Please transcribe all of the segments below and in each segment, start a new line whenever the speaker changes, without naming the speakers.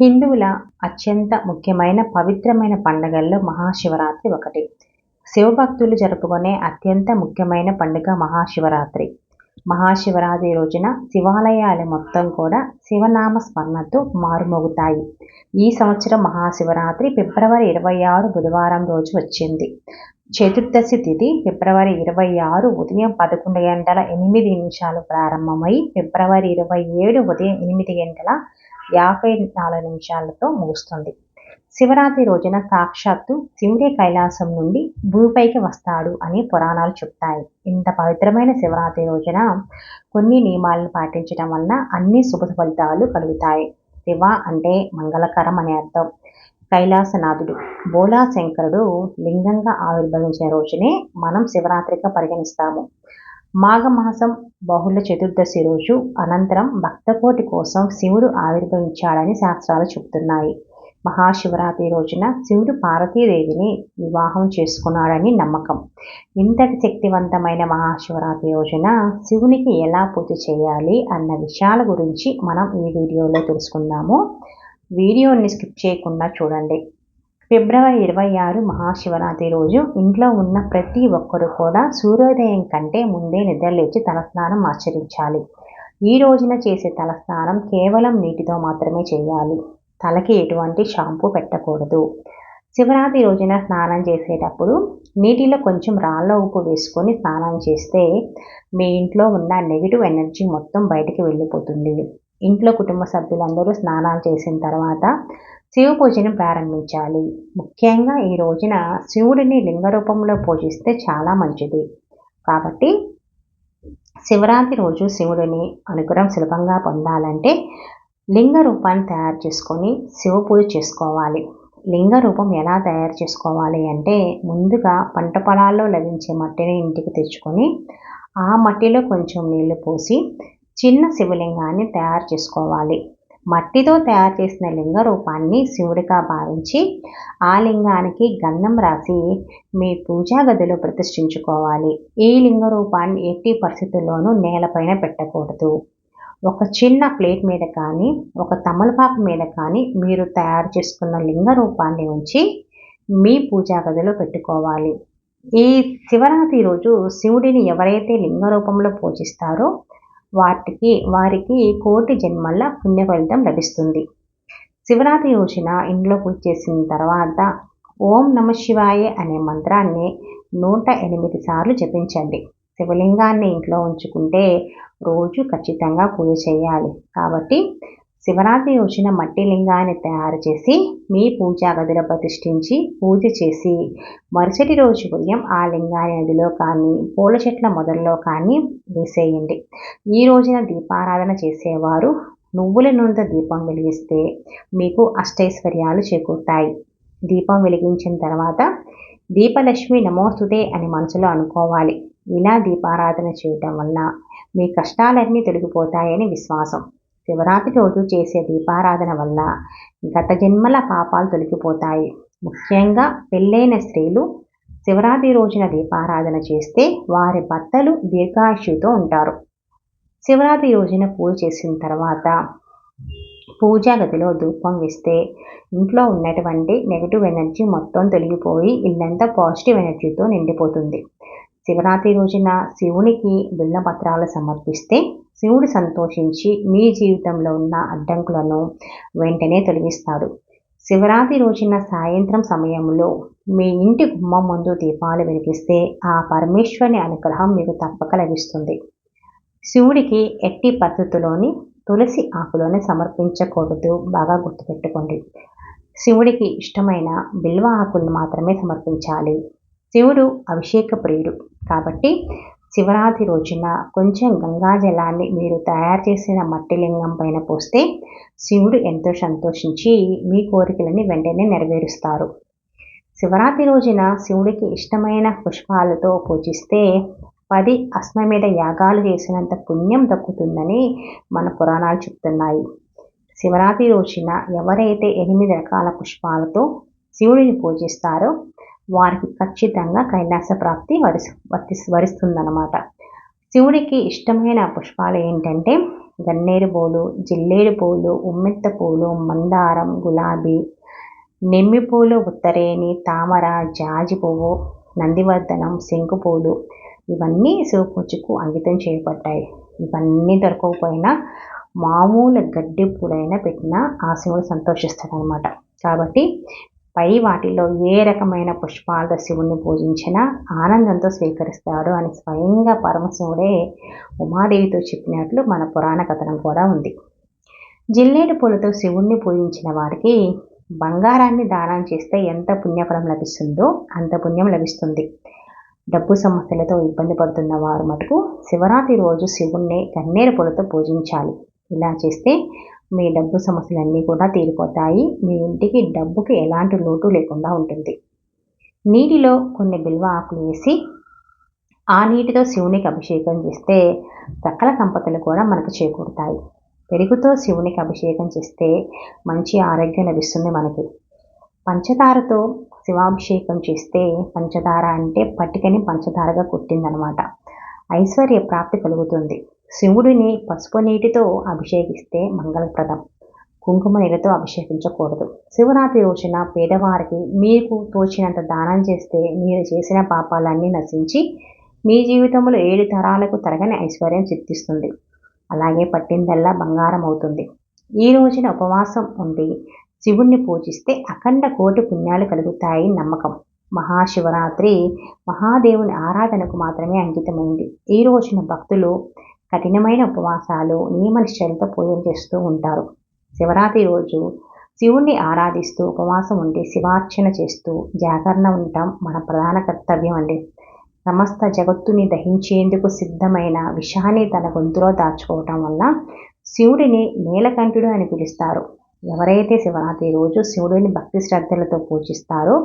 హిందువుల అత్యంత ముఖ్యమైన పవిత్రమైన పండుగల్లో మహాశివరాత్రి ఒకటి. శివభక్తులు జరుపుకునే అత్యంత ముఖ్యమైన పండుగ మహాశివరాత్రి. మహాశివరాత్రి రోజున శివాలయాలు మొత్తం కూడా శివనామ స్మరణతో మారుమోగుతాయి. ఈ సంవత్సరం మహాశివరాత్రి ఫిబ్రవరి ఇరవై ఆరు బుధవారం రోజు వచ్చింది. చతుర్దశి తిథి ఫిబ్రవరి ఇరవై ఆరు ఉదయం పదకొండు గంటల ఎనిమిది నిమిషాలు ప్రారంభమై ఫిబ్రవరి ఇరవై ఏడు ఉదయం ఎనిమిది గంటల యాభై నాలుగు నిమిషాలతో ముగుస్తుంది. శివరాత్రి రోజున సాక్షాత్తు శివుడే కైలాసం నుండి భూమిపైకి వస్తాడు అని పురాణాలు చెప్తాయి. ఇంత పవిత్రమైన శివరాత్రి రోజున కొన్ని నియమాలను పాటించడం వలన అన్ని శుభ ఫలితాలు కలుగుతాయి. శివ అంటే మంగళకరం అనే అర్థం. కైలాసనాథుడు బోలా శంకరుడు లింగంగా ఆవిర్భవించిన రోజునే మనం శివరాత్రిగా పరిగణిస్తాము. మాఘమాసం బహుళ చతుర్దశి రోజు అనంతరం భక్తకోటి కోసం శివుడు ఆవిర్భవించాడని శాస్త్రాలు చెబుతున్నాయి. మహాశివరాత్రి రోజున శివుడు పార్వతీదేవిని వివాహం చేసుకున్నాడని నమ్మకం. ఇంతటి శక్తివంతమైన మహాశివరాత్రి రోజున శివునికి ఎలా పూజ చేయాలి అన్న విషయాల గురించి మనం ఈ వీడియోలో తెలుసుకుందాము. వీడియోని స్కిప్ చేయకుండా చూడండి. ఫిబ్రవరి ఇరవై ఆరు మహాశివరాత్రి రోజు ఇంట్లో ఉన్న ప్రతి ఒక్కరు కూడా సూర్యోదయం కంటే ముందే నిద్రలేచి తలస్నానం ఆచరించాలి. ఈ రోజున చేసే తలస్నానం కేవలం నీటితో మాత్రమే చేయాలి. తలకి ఎటువంటి షాంపూ పెట్టకూడదు. శివరాత్రి రోజున స్నానం చేసేటప్పుడు నీటిలో కొంచెం రాళ్ళ ఉప్పు వేసుకొని స్నానం చేస్తే మీ ఇంట్లో ఉన్న నెగిటివ్ ఎనర్జీ మొత్తం బయటికి వెళ్ళిపోతుంది. ఇంట్లో కుటుంబ సభ్యులందరూ స్నానాలు చేసిన తర్వాత శివ పూజను ప్రారంభించాలి. ముఖ్యంగా ఈ రోజున శివుడిని లింగ రూపంలో పూజిస్తే చాలా మంచిది. కాబట్టి శివరాత్రి రోజు శివుడిని అనుగ్రహం సులభంగా పొందాలంటే లింగ రూపాన్ని తయారు చేసుకొని శివ పూజ చేసుకోవాలి. లింగ రూపం ఎలా తయారు చేసుకోవాలి అంటే ముందుగా పంట పొలాల్లో లభించే మట్టిని ఇంటికి తెచ్చుకొని ఆ మట్టిలో కొంచెం నీళ్ళు పోసి చిన్న శివలింగాన్ని తయారు చేసుకోవాలి. మట్టితో తయారు చేసిన లింగ రూపాన్ని శివుడిగా భావించి ఆ లింగానికి గంధం రాసి మీ పూజా గదిలో ప్రతిష్ఠించుకోవాలి. ఈ లింగ రూపాన్ని ఎట్టి పరిస్థితుల్లోనూ నేలపైన పెట్టకూడదు. ఒక చిన్న ప్లేట్ మీద కానీ ఒక తమలపాకు మీద కానీ మీరు తయారు చేసుకున్న లింగ రూపాన్ని ఉంచి మీ పూజా గదిలో పెట్టుకోవాలి. ఈ శివరాత్రి రోజు శివుడిని ఎవరైతే లింగ రూపంలో పూజిస్తారో వాటికి వారికి కోటి జన్మల పుణ్య ఫలితం లభిస్తుంది. శివరాత్రి రోజున ఇంట్లో పూజ చేసిన తర్వాత ఓం నమ శివాయ అనే మంత్రాన్ని నూట ఎనిమిది సార్లు జపించండి. శివలింగాన్ని ఇంట్లో ఉంచుకుంటే రోజు ఖచ్చితంగా పూజ చేయాలి. కాబట్టి శివరాత్రి రోజున మట్టి లింగాన్ని తయారు చేసి మీ పూజా గదిలో ప్రతిష్ఠించి పూజ చేసి మరుసటి రోజు ఉదయం ఆ లింగాన్ని నదిలో కానీ పూల చెట్ల మొదల్లో కానీ వేసేయండి. ఈ రోజున దీపారాధన చేసేవారు నువ్వుల నూనెతో దీపం వెలిగిస్తే మీకు అష్టైశ్వర్యాలు చేకూరుతాయి. దీపం వెలిగించిన తర్వాత దీపలక్ష్మి నమోస్తుతే అని మనసులో అనుకోవాలి. ఇలా దీపారాధన చేయటం వల్ల మీ కష్టాలన్నీ తొలగిపోతాయని విశ్వాసం. శివరాత్రి రోజు చేసే దీపారాధన వల్ల గత జన్మల పాపాలు తొలగిపోతాయి. ముఖ్యంగా పెళ్ళైన స్త్రీలు శివరాత్రి రోజున దీపారాధన చేస్తే వారి భర్తలు దీర్ఘాయుషుతో ఉంటారు. శివరాత్రి రోజున పూజ చేసిన తర్వాత పూజా గదిలో ధూపం వేస్తే ఇంట్లో ఉన్నటువంటి నెగిటివ్ ఎనర్జీ మొత్తం తొలగిపోయి ఇల్లంతా పాజిటివ్ ఎనర్జీతో నిండిపోతుంది. శివరాత్రి రోజున శివునికి బిల్లపత్రాలు సమర్పిస్తే శివుడు సంతోషించి మీ జీవితంలో ఉన్న అడ్డంకులను వెంటనే తొలగిస్తాడు. శివరాత్రి రోజున సాయంత్రం సమయంలో మీ ఇంటి గుమ్మం ముందు దీపాలు వెలిగిస్తే ఆ పరమేశ్వరుని అనుగ్రహం మీకు తప్పక లభిస్తుంది. శివుడికి ఎట్టి పద్ధతిలోని తులసి ఆకులోనే సమర్పించకూడదు బాగా గుర్తుపెట్టుకోండి. శివుడికి ఇష్టమైన బిల్వ ఆకులను మాత్రమే సమర్పించాలి. శివుడు అభిషేక ప్రియుడు కాబట్టి శివరాత్రి రోజున కొంచెం గంగాజలాన్ని మీరు తయారు చేసిన మట్టి లింగం పైన పోస్తే శివుడు ఎంతో సంతోషించి మీ కోరికలని వెంటనే నెరవేరుస్తారు. శివరాత్రి రోజున శివుడికి ఇష్టమైన పుష్పాలతో పూజిస్తే పది అశ్వమేధ యాగాలు చేసినంత పుణ్యం దక్కుతుందని మన పురాణాలు చెప్తున్నాయి. శివరాత్రి రోజున ఎవరైతే ఎనిమిది రకాల పుష్పాలతో శివుడిని పూజిస్తారో వారికి ఖచ్చితంగా కైలాస ప్రాప్తి వరి వరిస్తుందన్నమాట. శివుడికి ఇష్టమైన పుష్పాలు ఏంటంటే గన్నేరు పూలు జిల్లేడు పూలు ఉమ్మెత్త పూలు మందారం గులాబీ నెమ్మి పూలు ఉత్తరేణి తామర జాజి పువ్వు నందివర్ధనం శంకు పూలు ఇవన్నీ శివపూజకు అంకితం చేయబడ్డాయి. ఇవన్నీ దొరకకపోయినా మామూలు గడ్డి పూలైనా పెట్టినా ఆ శివుడు సంతోషిస్తాడనమాట కాబట్టి పై వాటిలో ఏ రకమైన పుష్పాలతో శివుణ్ణి పూజించినా ఆనందంతో స్వీకరిస్తాడు అని స్వయంగా పరమశివుడే ఉమాదేవితో చెప్పినట్లు మన పురాణ కథనం కూడా ఉంది. జిల్లేడు పూలతో శివుణ్ణి పూజించిన వారికి బంగారాన్ని దానం చేస్తే ఎంత పుణ్యఫలం లభిస్తుందో అంత పుణ్యం లభిస్తుంది. డబ్బు సమస్యలతో ఇబ్బంది పడుతున్న వారు మటుకు శివరాత్రి రోజు శివుణ్ణి గన్నేరు పూలతో పూజించాలి. ఇలా చేస్తే మీ డబ్బు సమస్యలన్నీ కూడా తీరిపోతాయి. మీ ఇంటికి డబ్బుకి ఎలాంటి లోటు లేకుండా ఉంటుంది. నీటిలో కొన్ని బిల్వ ఆకులు వేసి ఆ నీటితో శివునికి అభిషేకం చేస్తే సకల సంపదలు కూడా మనకు చేకూరుతాయి. పెరుగుతో శివునికి అభిషేకం చేస్తే మంచి ఆరోగ్యం లభిస్తుంది మనకి. పంచదారతో శివాభిషేకం చేస్తే పంచదార అంటే పట్టికని పంచదారగా కొట్టిందనమాట ఐశ్వర్య ప్రాప్తి కలుగుతుంది. శివుడిని పసుపు నీటితో అభిషేకిస్తే మంగళప్రదం. కుంకుమ నీళ్ళతో అభిషేకించకూడదు. శివరాత్రి రోజున పేదవారికి మీకు తోచినంత దానం చేస్తే మీరు చేసిన పాపాలన్నీ నశించి మీ జీవితంలో ఏడు తరాలకు తరగని ఐశ్వర్యం సిద్ధిస్తుంది. అలాగే పట్టిందల్లా బంగారం అవుతుంది ఈ రోజున ఉపవాసం ఉండి శివుణ్ణి పూజిస్తే అఖండ కోటి పుణ్యాలు కలుగుతాయి నమ్మకం. మహాశివరాత్రి మహాదేవుని ఆరాధనకు మాత్రమే అంకితమైంది. ఈ రోజున భక్తులు కఠినమైన ఉపవాసాలు నియమనిష్టలతో పూజలు చేస్తూ ఉంటారు. శివరాత్రి రోజు శివుణ్ణి ఆరాధిస్తూ ఉపవాసం ఉండి శివార్చన చేస్తూ జాగరణ ఉండటం మన ప్రధాన కర్తవ్యం అండి. సమస్త జగత్తుని దహించేందుకు సిద్ధమైన విషాన్ని తన గొంతులో దాచుకోవటం వల్ల శివుడిని నీలకంఠుడు అని పిలుస్తారు. ఎవరైతే శివరాత్రి రోజు శివుడిని భక్తి శ్రద్ధలతో పూజిస్తారో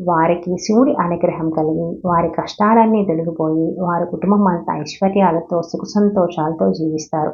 వారికి శివుడి అనుగ్రహం కలిగి వారి కష్టాలన్నీ తొలగిపోయి వారి కుటుంబం అంతా ఐశ్వర్యాలతో సుఖ సంతోషాలతో జీవిస్తారు.